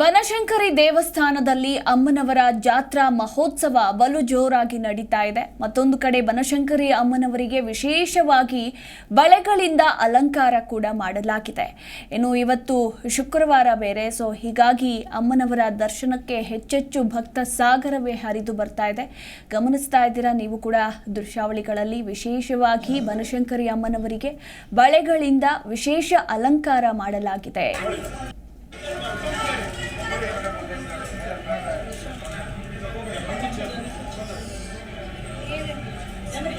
ಬನಶಂಕರಿ ದೇವಸ್ಥಾನದಲ್ಲಿ ಅಮ್ಮನವರ ಜಾತ್ರಾ ಮಹೋತ್ಸವ ಬಲು ಜೋರಾಗಿ ನಡೀತಾ ಇದೆ. ಮತ್ತೊಂದು ಕಡೆ ಬನಶಂಕರಿ ಅಮ್ಮನವರಿಗೆ ವಿಶೇಷವಾಗಿ ಬಳೆಗಳಿಂದ ಅಲಂಕಾರ ಕೂಡ ಮಾಡಲಾಗಿದೆ. ಇನ್ನು ಇವತ್ತು ಶುಕ್ರವಾರ ಬೇರೆ, ಸೊ ಹೀಗಾಗಿ ಅಮ್ಮನವರ ದರ್ಶನಕ್ಕೆ ಹೆಚ್ಚೆಚ್ಚು ಭಕ್ತ ಸಾಗರವೇ ಹರಿದು ಬರ್ತಾ ಇದೆ. ಗಮನಿಸ್ತಾ ಇದ್ದೀರಾ ನೀವು ಕೂಡ ದೃಶ್ಯಾವಳಿಗಳಲ್ಲಿ. ವಿಶೇಷವಾಗಿ ಬನಶಂಕರಿ ಅಮ್ಮನವರಿಗೆ ಬಳೆಗಳಿಂದ ವಿಶೇಷ ಅಲಂಕಾರ ಮಾಡಲಾಗಿದೆ.